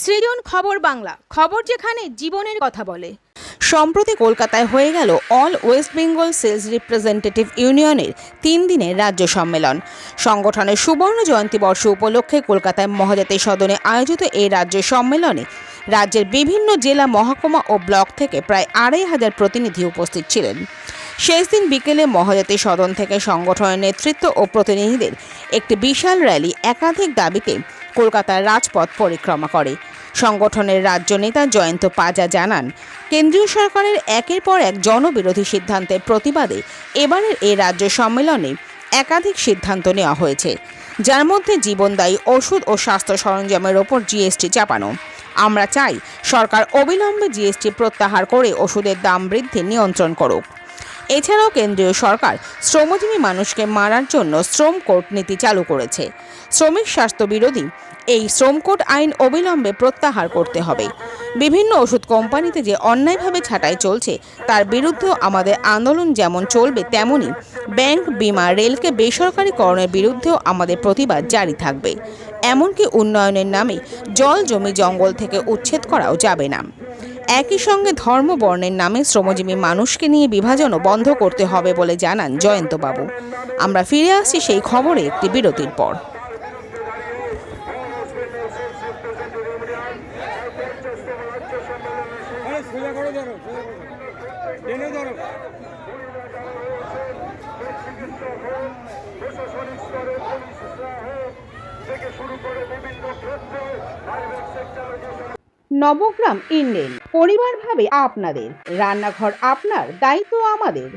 সৃজন খবর বাংলা, খবর যেখানে জীবনের কথা বলে। সম্প্রতি কলকাতায় হয়ে গেল all West Bengal sales representative ইউনিয়নের তিন দিনের রাজ্য সম্মেলন। সংগঠনের সুবর্ণ জয়ন্তী বর্ষ উপলক্ষে কলকাতায় মহাজাতি সদনে আয়োজিত এই রাজ্য সম্মেলনে রাজ্যের বিভিন্ন জেলা মহকুমা ও ব্লক থেকে প্রায় আড়াই হাজার প্রতিনিধি উপস্থিত ছিলেন। শেষ দিন বিকেলে মহাজাতি সদন থেকে সংগঠনের নেতৃত্ব ও প্রতিনিধিদের একটি বিশাল র্যালি একাধিক দাবিতে কলকাতার রাজপথ পরিক্রমা করে। সংগঠনের রাজ্য নেতা জয়ন্ত পাজা জানান, কেন্দ্রীয় সরকারের একের পর এক জনবিরোধী সিদ্ধান্তের প্রতিবাদে এবারের এই রাজ্য সম্মেলনে একাধিক সিদ্ধান্ত নেওয়া হয়েছে, যার মধ্যে জীবনদায়ী ওষুধ ও স্বাস্থ্য সরঞ্জামের ওপর জিএসটি চাপানো। আমরা চাই সরকার অবিলম্বে জিএসটি প্রত্যাহার করে ওষুধের দাম বৃদ্ধি নিয়ন্ত্রণ করুক। এছাড়াও কেন্দ্রীয় সরকার শ্রমজীবী মানুষকে মারার জন্য শ্রম কোর্ট নীতি চালু করেছে। শ্রমিক স্বাস্থ্য বিরোধী, এই শ্রম কোড আইন অবিলম্বে প্রত্যাহার করতে হবে। বিভিন্ন ওষুধ কোম্পানিতে যে অন্যায়ভাবে ছাঁটাই চলছে, তার বিরুদ্ধেও আমাদের আন্দোলন যেমন চলবে তেমনই ব্যাংক, বিমা, রেলকে বেসরকারীকরণের বিরুদ্ধেও আমাদের প্রতিবাদ জারি থাকবে। এমনকি উন্নয়নের নামে জল জমি জঙ্গল থেকে উচ্ছেদ করাও যাবে না। একই সঙ্গে ধর্ম বর্ণের নামে শ্রমজীবী মানুষকে নিয়ে বিভাজনও বন্ধ করতে হবে বলে জানান জয়ন্তবাবু আমরা ফিরে আসছি সেই খবরে একটি বিরতির পর সোজা করে ধরো সোজা করে ধরো। নবগ্রাম ইন্ডেন পরিবার ভাবে আপনাদের রান্নাঘর আপনার দায়িত্ব আমাদের।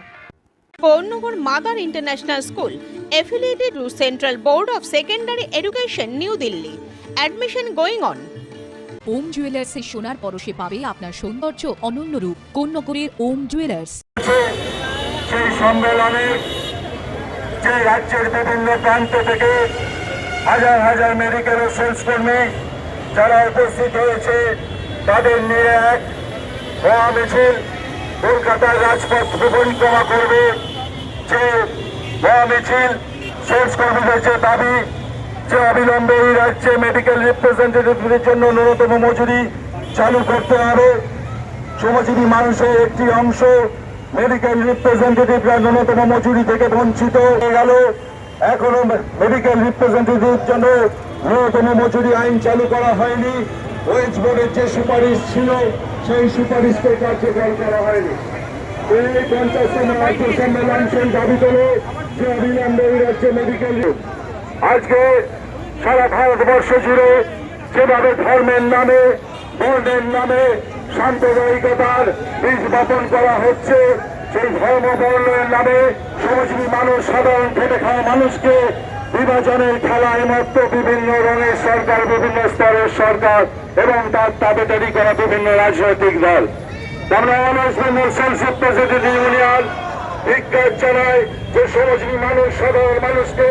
Pournagar Mother International School affiliated to Central Board of Secondary Education New Delhi. Admission going on. Om জুয়েলার্সে সোনার পরশে পাবে আপনার সৌন্দর্য অনন্য রূপ কোন্নগরের ওম জুয়েলার্স। সেই সম্মেলনে যে রাজ্যের বিভিন্ন প্রান্ত থেকে হাজার হাজার মেডিকেল সেলস কর্মী যারা উপস্থিত হয়েছে, তাদের নিয়ে এক মহা মিছিল কলকাতার রাজপথ পরিক্রমা করবে। যে মহা মিছিল সেলস কর্মীদের যে দাবি, যে অবিলম্বে এই রাজ্যে মেডিকেল রিপ্রেজেন্টেটিভদের জন্য ন্যূনতম মজুরি চালু করতে হবে। শ্রমজীবী মানুষের একটি অংশ মেডিকেল রিপ্রেজেন্টেটিভরা ন্যূনতম মজুরি থেকে বঞ্চিত হয়ে গেল। এখনও মেডিকেল রিপ্রেজেন্টেটিভ জন্য ন্যূনতম মজুরি আইন চালু করা হয়নি। ওয়েজ বোর্ডের যে সুপারিশ ছিল, সেই সুপারিশকে কার্যকর করা হয়নি। এই পঞ্চাশতম রাজ্য সম্মেলন সেই দাবি তোলে যে অবিলম্বে এই রাজ্যে মেডিকেল আজকে সারা ভারতবর্ষ জুড়ে যেভাবে ধর্মের নামে, বর্ণের নামে সাম্প্রদায়িকতার বীজ বপন করা হচ্ছে, সেই ধর্ম বর্ণের নামে শ্রমজীবী মানুষ সাধারণ খেটে খাওয়া মানুষকে বিভাজনের খেলায় মত্ত বিভিন্ন রঙের সরকার, বিভিন্ন স্তরের সরকার এবং তার তাবেদারি করা বিভিন্ন রাজনৈতিক দল। আমরা West Bengal sales representative union বিজ্ঞান জানায় যে শ্রমজীবী মানুষ, সাধারণ মানুষকে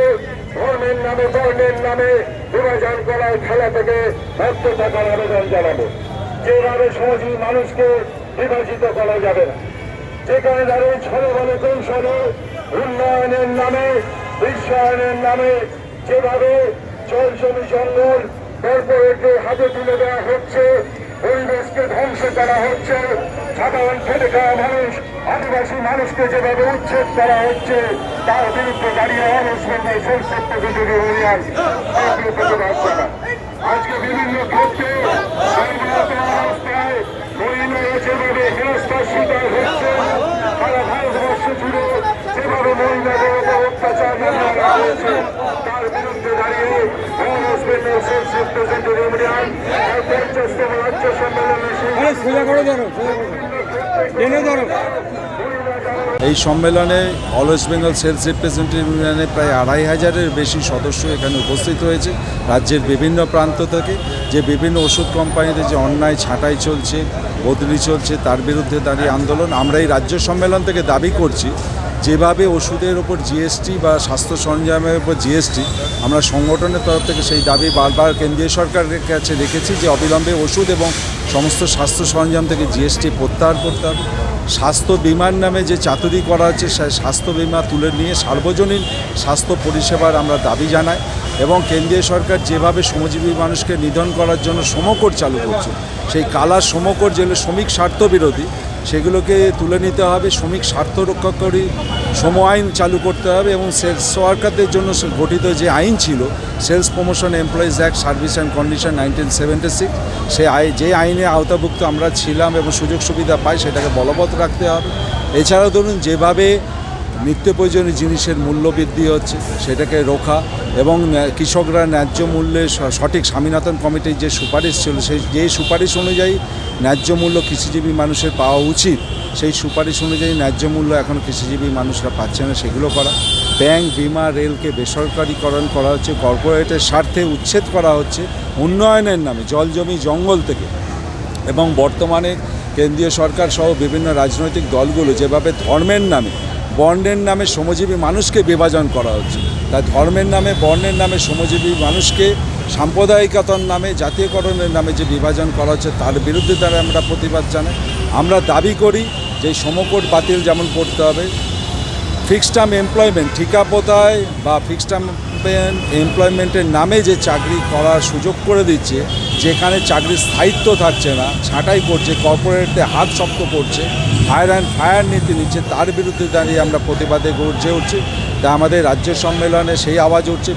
ধর্মের নামে, বর্ণের নামে বিভাজন করার খেলা থেকে মুক্ত থাকার আবেদন জানাব। যেভাবে শ্রমজীবী মানুষকে বিভাজিত করা যাবে না। যেখানে দাঁড়িয়ে ছলে বলে কৌশলে উন্নয়নের নামে বিশ্বায়নের নামে যেভাবে জল জমি জঙ্গল কর্পোরেটের হাতে তুলে দেওয়া হচ্ছে, পরিবেশকে ধ্বংস করা হচ্ছে, সাধারণ খেটে খাওয়া মানুষ, আদিবাসী মানুষকে যেভাবে উচ্ছেদ করা হচ্ছে, তার বিরুদ্ধে দাঁড়িয়ে অনুষ্ঠানে সংসদ প্রতিযোগী ইউনিয়ন। আজকে বিভিন্ন ক্ষেত্রে আইনগত অবস্থায় মহিলারা যেভাবে হেনস্থার শিকার হচ্ছে সারা ভারতবর্ষ জুড়ে যেভাবে মহিলাদের উপর অত্যাচার নেওয়া হয়েছে তার বিরুদ্ধে দাঁড়িয়ে বেঙ্গল সেলস রিপ্রেজেন্টেটিভ ইউনিয়ন আর পঞ্চাশতম রাজ্য সম্মেলনে আরে সোজা করে ধরো সোজা করে ধরো। টেনে ধরো। এই সম্মেলনে all West Bengal sales representative ইউনিয়নের প্রায় আড়াই হাজারের বেশি সদস্য এখানে উপস্থিত হয়েছে রাজ্যের বিভিন্ন প্রান্ত থেকে। যে বিভিন্ন ওষুধ কোম্পানিতে যে অন্যায় ছাঁটাই চলছে বদলি চলছে তার বিরুদ্ধে দাঁড়িয়ে আন্দোলন আমরা এই রাজ্য সম্মেলন থেকে দাবি করছি। যেভাবে ওষুধের ওপর জিএসটি বা স্বাস্থ্য সরঞ্জামের উপর জিএসটি আমরা সংগঠনের তরফ থেকে সেই দাবি বারবার কেন্দ্রীয় সরকারের কাছে রেখেছি যে অবিলম্বে ওষুধ এবং সমস্ত স্বাস্থ্য সরঞ্জাম থেকে জিএসটি প্রত্যাহার করতে হবে। স্বাস্থ্য বিমার নামে যে চাতুরি করা হচ্ছে, সেই স্বাস্থ্য বিমা তুলে নিয়ে সার্বজনীন স্বাস্থ্য পরিষেবার আমরা দাবি জানাই এবং কেন্দ্রীয় সরকার যেভাবে শ্রমজীবী মানুষকে নিধন করার জন্য সমকর চালু করছে, সেই কালা সমকর যেগুলো শ্রমিক স্বার্থ বিরোধী সেগুলোকে তুলে নিতে হবে, শ্রমিক স্বার্থ রক্ষাকারী সম আইন চালু করতে হবে এবং সেলস ওয়ার্কারদের জন্য গঠিত যে আইন ছিল, sales promotion employees act, service and condition nineteen seventy six, সে আই যে আইনে আওতাভুক্ত আমরা ছিলাম এবং সুযোগ সুবিধা পাই সেটাকে বলবৎ রাখতে হবে। এছাড়াও ধরুন, যেভাবে নিত্য প্রয়োজনীয় জিনিসের মূল্য বৃদ্ধি হচ্ছে, সেটাকে রোখা এবং কৃষকরা ন্যায্য মূল্যে সঠিক স্বামীনাথন কমিটির যে সুপারিশ ছিল, সেই, যে সুপারিশ অনুযায়ী ন্যায্য মূল্য কৃষিজীবী মানুষের পাওয়া উচিত, সেই সুপারিশ অনুযায়ী ন্যায্য মূল্য এখন কৃষিজীবী মানুষরা পাচ্ছে না, সেগুলো করা। ব্যাংক, বিমা, রেলকে বেসরকারিকরণ করা হচ্ছে, কর্পোরেটের স্বার্থে উচ্ছেদ করা হচ্ছে উন্নয়নের নামে, জল, জমি, জঙ্গল থেকে। এবং বর্তমানে কেন্দ্রীয় সরকার সহ বিভিন্ন রাজনৈতিক দলগুলো যেভাবে ধর্মের নামে বর্ণের নামে শ্রমজীবী মানুষকে বিভাজন করা হচ্ছে। তাই ধর্মের নামে, বর্ণের নামে শ্রমজীবী মানুষকে সাম্প্রদায়িকতার নামে, জাতীয়করণের নামে যে বিভাজন করা হচ্ছে, তার বিরুদ্ধে তারা আমরা প্রতিবাদ জানাই। আমরা দাবি করি যে সমকোট বাতিল যেমন করতে হবে ফিক্সড টার্ম এমপ্লয়মেন্ট ঠিকাপোতায় বা ফিক্সড টার্ম এমপ্লয়মেন্টের নামে যে চাকরি করার সুযোগ করে দিচ্ছে, যেখানে চাকরির স্থায়িত্ব থাকছে না, ছাঁটাই করছে কর্পোরেটে হাত শক্ত করছে ফায়ার অ্যান্ড ফায়ার নীতি নিচ্ছে, তার বিরুদ্ধে দাঁড়িয়ে আমরা প্রতিবাদে গর্জে উঠছি। তা আমাদের রাজ্য সম্মেলনে সেই আওয়াজ উঠছে।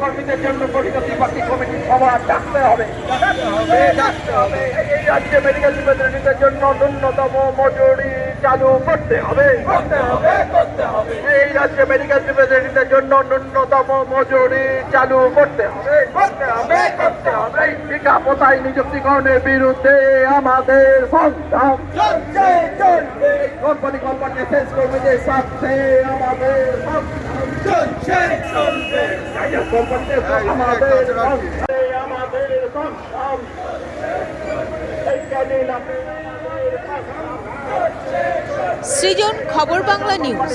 কর্মীদের জন্য পরিণতি বাকি কমিটি সভা ডাকতে হবে। এই রাজ্যে মেডিকেল রিপ্রেজেন্টেটিভদের জন্য ন্যূনতম মজুরি চালু করতে হবে। এই রাজ্যে মেডিকেল রিপ্রেজেন্টেটিভদের জন্য ন্যূনতম মজুরি চালু করতে হবে। করতে হবে করতে হবে। টিকা পোতায় নিযুক্তিকরণের বিরুদ্ধে আমাদের সংগ্রাম। চলছে চলছে। কোম্পানি কোম্পানি ফেসবুক যে সাথে আমাদের চলছে চলছে আমাদের আমাদের সংগ্রাম এইখানে আমাদের সংগ্রাম সৃজন খবর বাংলা নিউজ।